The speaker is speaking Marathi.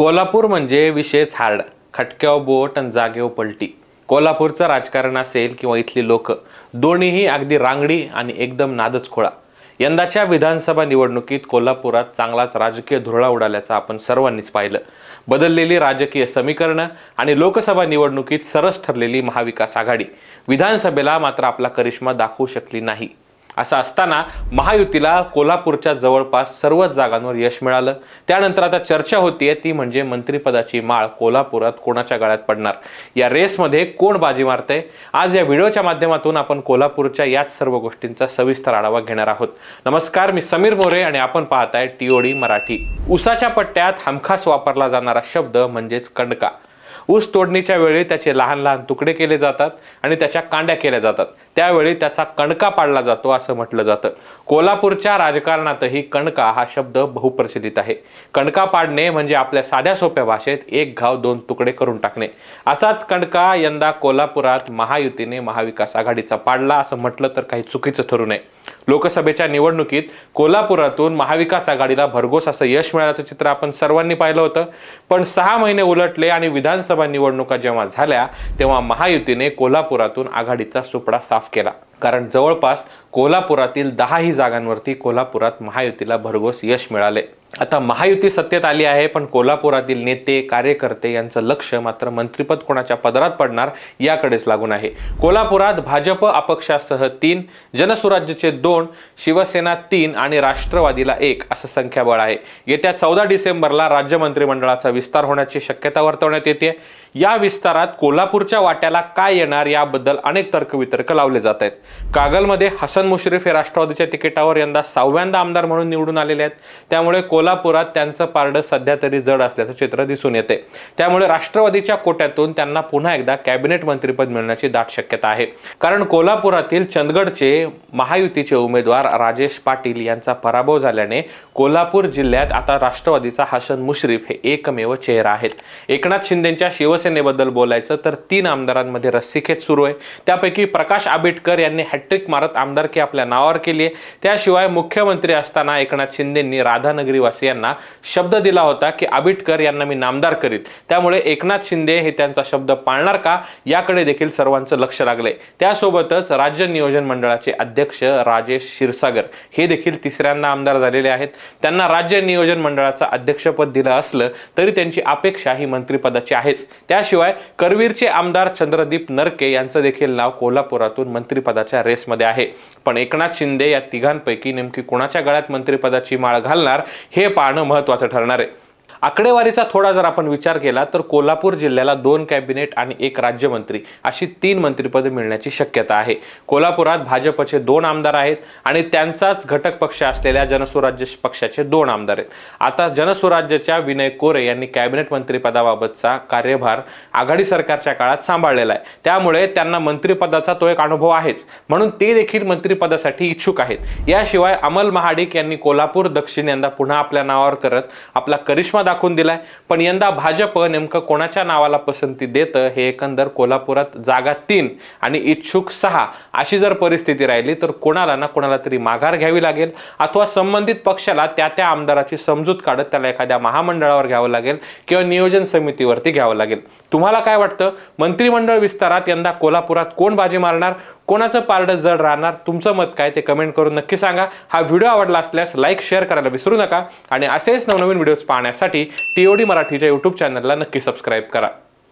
कोल्हापूर म्हणजे विशेष हार्ड खटक्याव बोट आणि जागेव पलटी. कोल्हापूरचं राजकारण असेल किंवा इथली लोक दोन्हीही अगदी रांगडी आणि एकदम नादच खोळा. यंदाच्या विधानसभा निवडणुकीत कोल्हापुरात चांगलाच राजकीय धुरळा उडाल्याचं आपण सर्वांनीच पाहिलं. बदललेली राजकीय समीकरणं आणि लोकसभा निवडणुकीत सरस ठरलेली महाविकास आघाडी. विधानसभेला मात्र आपला करिश्मा दाखवू शकली नाही. असं असताना महायुतीला कोल्हापूरच्या जवळपास सर्वच जागांवर यश मिळालं. त्यानंतर आता चर्चा होतीये ती म्हणजे मंत्रिपदाची माळ कोल्हापुरात कोणाच्या गळ्यात पडणार? या रेसमध्ये कोण बाजी मारते आज या व्हिडिओच्या माध्यमातून आपण कोल्हापूरच्या याच सर्व गोष्टींचा सविस्तर आढावा घेणार आहोत. नमस्कार मी समीर मोरे आणि आपण पाहताय टीओडी मराठी. उसाच्या पट्ट्यात हमखास वापरला जाणारा शब्द म्हणजेच कंडका ऊस तोडणीच्या वेळी त्याचे लहान लहान तुकडे केले जातात आणि त्याच्या कांड्या केल्या जातात. त्यावेळी त्याचा कणका पाडला जातो असं म्हटलं जातं. कोल्हापूरच्या राजकारणातही कणका हा शब्द बहुप्रचलित आहे. कणका पाडणे म्हणजे आपल्या साध्या सोप्या भाषेत एक घाव दोन तुकडे करून टाकणे. असाच कणका यंदा कोल्हापुरात महायुतीने महाविकास आघाडीचा पाडला असं म्हटलं तर काही चुकीचं ठरू नये. लोकसभेच्या निवडणुकीत कोल्हापुरातून महाविकास आघाडीला भरघोस असं यश मिळाल्याचं चित्र आपण सर्वांनी पाहिलं होतं. पण सहा महिने उलटले आणि विधानसभा निवडणुका जेव्हा झाल्या तेव्हा महायुतीने कोल्हापुरातून आघाडीचा सुपडा साफ केला. कारण जवळपास कोल्हापुरातील दहाही जागांवरती कोल्हापुरात महायुतीला भरघोस यश मिळाले. आता महायुती सत्तेत आली आहे पण कोल्हापुरातील नेते कार्यकर्ते यांचं लक्ष मात्र मंत्रिपद कोणाच्या पदरात पडणार याकडेच लागून आहे. कोल्हापुरात भाजप अपक्षासह तीन जनसुराज्यचे दोन शिवसेना तीन आणि राष्ट्रवादीला एक असं संख्याबळ आहे. येत्या चौदा डिसेंबरला राज्य मंत्रिमंडळाचा विस्तार होण्याची शक्यता वर्तवण्यात येते. या विस्तारात कोल्हापूरच्या वाट्याला काय येणार याबद्दल अनेक तर्कवितर्क लावले जात आहेत. कागलमध्ये हसन मुश्रीफ हे राष्ट्रवादीच्या तिकिटावर यंदा सहाव्यांदा आमदार म्हणून निवडून आलेले आहेत. त्यामुळे कोल्हापुरात त्यांचं पारडं सध्या तरी जड असल्याचं चित्र दिसून येते. त्यामुळे राष्ट्रवादीच्या कोट्यातून त्यांना पुन्हा एकदा कॅबिनेट मंत्रीपद मिळण्याची दाट शक्यता आहे. कारण कोल्हापुरातील चंदगडचे महायुतीचे उमेदवार राजेश पाटील यांचा पराभव झाल्याने कोल्हापूर जिल्ह्यात आता राष्ट्रवादीचा हसन मुश्रीफ हे एकमेव चेहरा आहेत. एकनाथ शिंदेच्या शिवसेनेबद्दल बोलायचं तर तीन आमदारांमध्ये रस्सीखेच सुरू आहे. त्यापैकी प्रकाश आंबेडकर यांनी हॅट्रिक मारत आमदारकी आपल्या नावावर केली आहे. त्याशिवाय मुख्यमंत्री असताना एकनाथ शिंदेंनी राधानगरीवासियांना शब्द दिला होता की आबिटकर यांना मी नामदार करील त्यामुळे एकनाथ शिंदे हे त्यांचा शब्द पाळणार का याकडे देखील सर्वांचं लक्ष लागलंय. त्यासोबतच राज्य नियोजन मंडळाचे अध्यक्ष राजेश क्षीरसागर हे देखील तिसऱ्यांदा आमदार झालेले आहेत. त्यांना राज्य नियोजन मंडळाचं अध्यक्षपद दिलं असलं तरी त्यांची अपेक्षा ही मंत्रिपदाची आहेच. त्याशिवाय करवीरचे आमदार चंद्रदीप नरके यांचं देखील नाव कोल्हापुरातून मंत्रिपदाच्या रेसमध्ये आहे. पण एकनाथ शिंदे या तिघांपैकी नेमकी कुणाच्या गळ्यात मंत्रिपदाची माळ घालणार हे पाहणं महत्वाचं ठरणार आहे. आकडेवारीचा थोडा जर आपण विचार केला तर कोल्हापूर जिल्ह्याला दोन कॅबिनेट आणि एक राज्यमंत्री अशी तीन मंत्रिपद मिळण्याची शक्यता आहे. कोल्हापुरात भाजपचे दोन आमदार आहेत आणि त्यांचाच घटक पक्ष असलेल्या जनसुराज्य पक्षाचे दोन आमदार आहेत. आता जनसुराज्यच्या विनय कोरे यांनी कॅबिनेट मंत्रिपदाबाबतचा कार्यभार आघाडी सरकारच्या काळात सांभाळलेला आहे. त्यामुळे त्यांना मंत्रिपदाचा तो एक अनुभव आहेच. म्हणून ते देखील मंत्रिपदासाठी इच्छुक आहेत. याशिवाय अमल महाडिक यांनी कोल्हापूर दक्षिण यंदा पुन्हा आपल्या नावावर करत आपला करिश्मा दाखवून दिलाय. पण यंदा भाजप नेमकं कोणाच्या नावाला पसंती देतं हे एकंदर कोल्हापुरात जागा तीन आणि इच्छुक सहा अशी जर परिस्थिती राहिली तर कोणाला ना कोणाला तरी माघार घ्यावी लागेल अथवा संबंधित पक्षाला त्या त्या आमदाराची समजूत काढत त्याला एखाद्या महामंडळावर घ्यावं लागेल किंवा नियोजन समितीवरती घ्यावं लागेल. तुम्हाला काय वाटतं? मंत्रिमंडळ विस्तारात यंदा कोल्हापुरात कोण बाजी मारणार? कोणाचं पारडं जड राहणार तुमचं मत काय ते कमेंट करून नक्की सांगा. हा व्हिडिओ आवडला असल्यास लाईक शेअर करायला विसरू नका. आणि असेच नवनवीन व्हिडिओज पाहण्यासाठी टीओडी मराठीच्या यूट्यूब चॅनलला नक्की सबस्क्राईब करा.